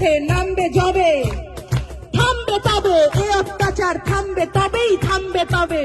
সাথে নামবে জবে থামবে তবে এ অত্যাচার থামবে তবেই থামবে তবে